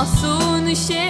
Masum şey